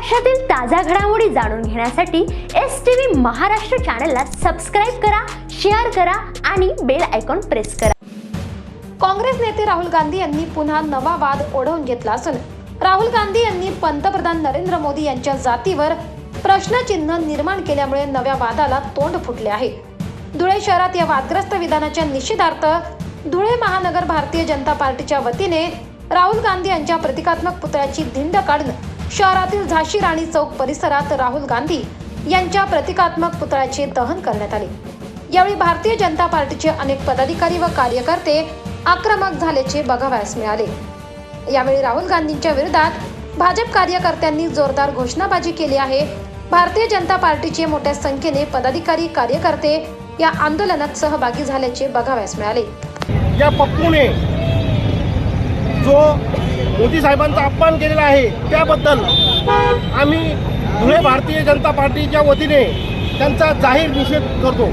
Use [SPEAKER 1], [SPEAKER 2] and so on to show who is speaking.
[SPEAKER 1] महाराष्ट्रातील ताज्या घडामोडी जाणून घेण्यासाठी एस टी व्ही महाराष्ट्र चॅनलला सबस्क्राईब करा शेअर करा आणि बेल आयकॉन प्रेस करा.
[SPEAKER 2] काँग्रेस नेते राहुल गांधी यांनी पुन्हा नवा वाद ओढवून घेतला असून राहुल गांधी यांनी पंतप्रधान नरेंद्र मोदी यांच्या जातीवर प्रश्नचिन्ह निर्माण केल्यामुळे नव्या वादाला तोंड फुटले आहे. धुळे शहरात या वादग्रस्त विधानाच्या निषेधार्थ धुळे महानगर भारतीय जनता पार्टीच्या वतीने राहुल गांधी यांच्या प्रतिकात्मक पुतळ्याची धिंड काढून शहरातील झाशी राणी चौक परिसरात राहुल गांधी यांच्या प्रतिकात्मक पुतळ्याचे दहन करण्यात आले. यावेळी भारतीय जनता पार्टीचे अनेक पदाधिकारी व कार्यकर्ते आक्रमक झाल्याचे बघावयास मिळाले. यावेळी राहुल गांधींच्या विरोधात भाजप कार्यकर्त्यांनी जोरदार घोषणाबाजी केली आहे. भारतीय जनता पार्टीचे मोठ्या संख्येने पदाधिकारी कार्यकर्ते या आंदोलनात सहभागी झाल्याचे बघावयास मिळाले.
[SPEAKER 3] या पप्पूने जो मोदी साहेबांचा अपमान केलेला आहे त्याबद्दल आम्ही धुळे भारतीय जनता पार्टीच्या वतीने त्यांचा जाहीर निषेध करतो.